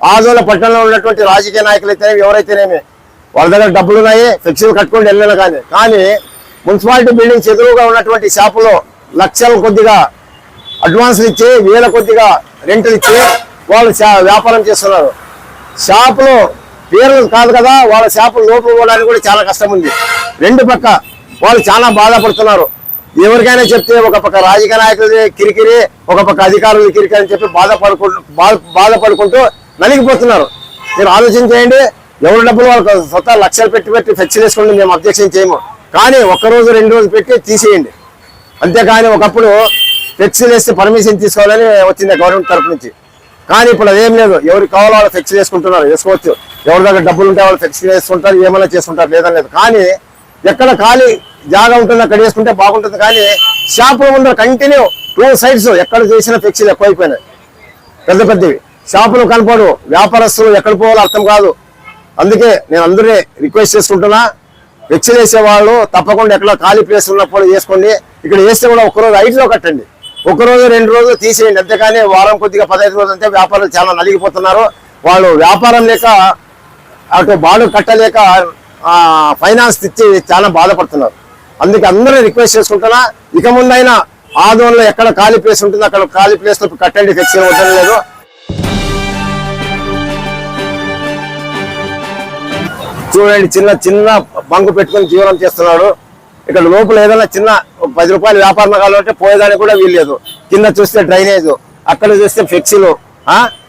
ఆదోళ పట్టణంలో ఉన్నటువంటి రాజకీయ నాయకులు అయితేనేమి ఎవరైతేనేమి వాళ్ళ దగ్గర డబ్బులు ఉన్నాయి ఫ్లెక్సీలు కట్టుకొని వెళ్ళాలి కానీ. కానీ మున్సిపాలిటీ బిల్డింగ్స్ ఎదురుగా ఉన్నటువంటి షాపులో లక్షల కొద్దిగా అడ్వాన్స్లు ఇచ్చి వేల కొద్దిగా రెంట్లు ఇచ్చి వాళ్ళు వ్యాపారం చేస్తున్నారు. షాపులో పేర్లు కాదు కదా వాళ్ళ షాపులు లోపల పోవడానికి కూడా చాలా కష్టం ఉంది. రెండు పక్క వాళ్ళు చాలా బాధపడుతున్నారు. ఎవరికైనా చెప్తే ఒక పక్క రాజకీయ నాయకులది కిరికిరి ఒక పక్క అధికారులు కిరికిరి అని చెప్పి బాధపడుకుంటూ బాధ- బాధపడుకుంటూ నలిగిపోతున్నారు. మీరు ఆలోచన చేయండి ఎవరి డబ్బులు వాళ్ళు సొంత లక్షలు పెట్టి పెట్టి ఫెక్స్ చేసుకోండి మేము అబ్జెక్షన్ చేయము. కానీ ఒక్కరోజు రెండు రోజులు పెట్టి తీసేయండి. అంతేకాని ఒకప్పుడు ఫ్లెక్స్ వేస్తే పర్మిషన్ తీసుకోవాలని వచ్చింది గవర్నమెంట్ తరఫు నుంచి. కానీ ఇప్పుడు అదేం లేదు. ఎవరికి కావాలో వాళ్ళు ఫ్లెక్స్ వేసుకుంటున్నారు వేసుకోవచ్చు ఎవరి దగ్గర డబ్బులు ఉంటే వాళ్ళు ఫ్లెక్స్ వేసుకుంటారు ఏమైనా చేసుకుంటారు లేదని లేదు. కానీ ఎక్కడ ఖాళీ జాగా ఉంటుంది అక్కడ వేసుకుంటే బాగుంటుంది. కానీ షాపుల ముందర కంటిన్యూ టూ సైడ్స్ ఎక్కడ చేసిన ఫ్లెక్సీలు ఎక్కువైపోయినాయి. పెద్ద పెద్దవి. షాపులు కనపడు వ్యాపారస్తులు ఎక్కడ పోవాలో అర్థం కాదు. అందుకే నేను అందరినీ రిక్వెస్ట్ చేసుకుంటున్నా ఫ్లెక్సీలు వేసే వాళ్ళు తప్పకుండా ఎక్కడ ఖాళీ ప్లేస్ ఉన్నప్పుడు వేసుకోండి ఇక్కడ వేస్తే కూడా ఒకరోజు ఐదులో కట్టండి. ఒక రోజు రెండు రోజులు తీసేయండి. అంతేకాని వారం కొద్దిగా పదహైదు రోజులు అంటే వ్యాపారులు చాలా నలిగిపోతున్నారు. వాళ్ళు వ్యాపారం లేక అటు బాడు కట్టలేక ఫైనాన్స్ ఇచ్చి చాలా బాధపడుతున్నారు. అందుకే అందరూ రిక్వెస్ట్ చేసుకుంటున్నా ఇక ముందైనా ఆదోళనలో ఎక్కడ ఖాళీ ప్లేస్ ఉంటుంది అక్కడ ఖాళీ ప్లేస్లో కట్టండి. ఫ్లెక్సీలు లేదు. చూడండి చిన్న చిన్న బంకు పెట్టుకొని జీవనం చేస్తున్నాడు. ఇక్కడ లోపల ఏదైనా చిన్న పది రూపాయలు వ్యాపారం కావాలంటే పోయేదానికి కూడా వీల్లేదు. కింద చూస్తే డ్రైనేజ్ అక్కడ చూస్తే ఫ్లెక్సీలు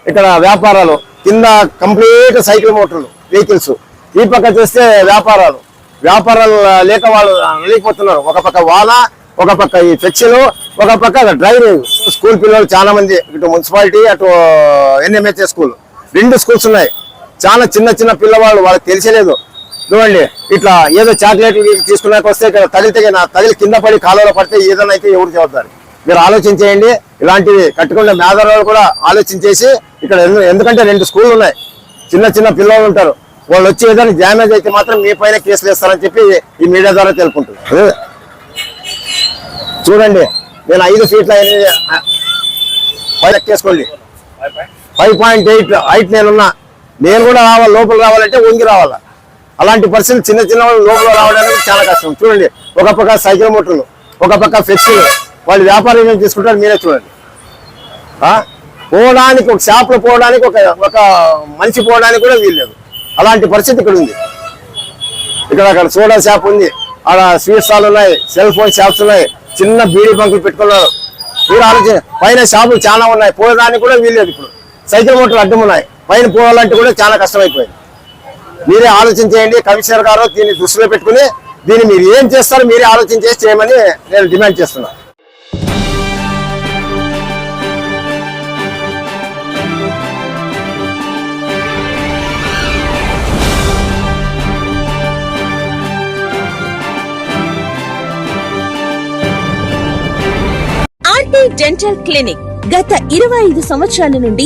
ఇక్కడ వ్యాపారాలు కింద కంప్లీట్ సైకిల్ మోటార్లు వెహికల్స్. ఈ పక్క చూస్తే వ్యాపారాలు. వ్యాపారాలు లేక వాళ్ళు నలిగిపోతున్నారు ఒక పక్క వాన ఒక పక్క ఈ ఫ్లెక్సీలు ఒక పక్క డ్రైనేజ్. స్కూల్ పిల్లలు చాలా మంది ఇటు మున్సిపాలిటీ అటు ఎన్ఎంహెచ్ఏ స్కూల్. రెండు స్కూల్స్ ఉన్నాయి. చాలా చిన్న చిన్న పిల్లవాళ్ళు వాళ్ళకి తెలిసలేదు. చూడండి ఇట్లా ఏదో చాక్లెట్ తీసుకున్నాక వస్తే ఇక్కడ తగిలితే నా తగిలి కింద పడి కాలువలో పడితే ఏదైనా అయితే ఎవరు చదువుతారు మీరు ఆలోచించేయండి ఇలాంటివి కట్టుకున్న మేధావులు కూడా ఆలోచించేసి ఇక్కడ ఎందు- ఎందుకంటే రెండు స్కూళ్ళు ఉన్నాయి. చిన్న చిన్న పిల్లలు ఉంటారు. వాళ్ళు వచ్చి ఏదైనా డ్యామేజ్ అయితే మాత్రం మీ పైన కేసులు వేస్తారని చెప్పి ఈ మీడియా ద్వారా తెలుపుకుంటున్నారు. చూడండి నేను ఐదు ఫీట్ల ఎనిమిది పై లెక్కేసుకోండి ఫైవ్ పాయింట్ ఎయిట్ హైట్ నేనున్నా. నేను కూడా రావాలి లోపల రావాలంటే వంగి రావాలి? అలాంటి పరిస్థితులు చిన్న చిన్న వాళ్ళు లోపల రావడానికి చాలా కష్టం. చూడండి ఒక పక్క సైకిల్ మోటార్లు ఒక పక్క ఫ్లెక్సీలు వాళ్ళు వ్యాపారం ఏం తీసుకుంటారు మీరే చూడండి. పోవడానికి ఒక షాప్లో పోవడానికి ఒక ఒక మనిషి పోవడానికి కూడా వీల్లేదు అలాంటి పరిస్థితి ఇక్కడ ఉంది. ఇక్కడ అక్కడ సోడా షాప్ ఉంది. ఆడ స్వీట్ స్టాల్ ఉన్నాయి సెల్ ఫోన్ షాప్స్ ఉన్నాయి. చిన్న బీడీ బంకులు పెట్టుకున్నారు. మీరు ఆలోచన పైన షాపులు చాలా ఉన్నాయి. పోవడానికి కూడా వీల్లేదు ఇప్పుడు. సైకిల్ మోటార్లు అడ్డం ఉన్నాయి. పైన పోవాలంటే కూడా చాలా కష్టమైపోయింది. మీరే ఆలోచన చేయండి కమిషనర్ గారు దీన్ని దృష్టిలో పెట్టుకుని దీన్ని మీరు ఏం చేస్తారో మీరే ఆలోచన చేసి చేయమని నేను డిమాండ్ చేస్తున్నా. డెంటల్ క్లినిక్ గత ఇరవై ఐదు సంవత్సరాల నుండి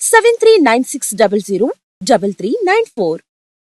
seven three nine six double zero double three nine four.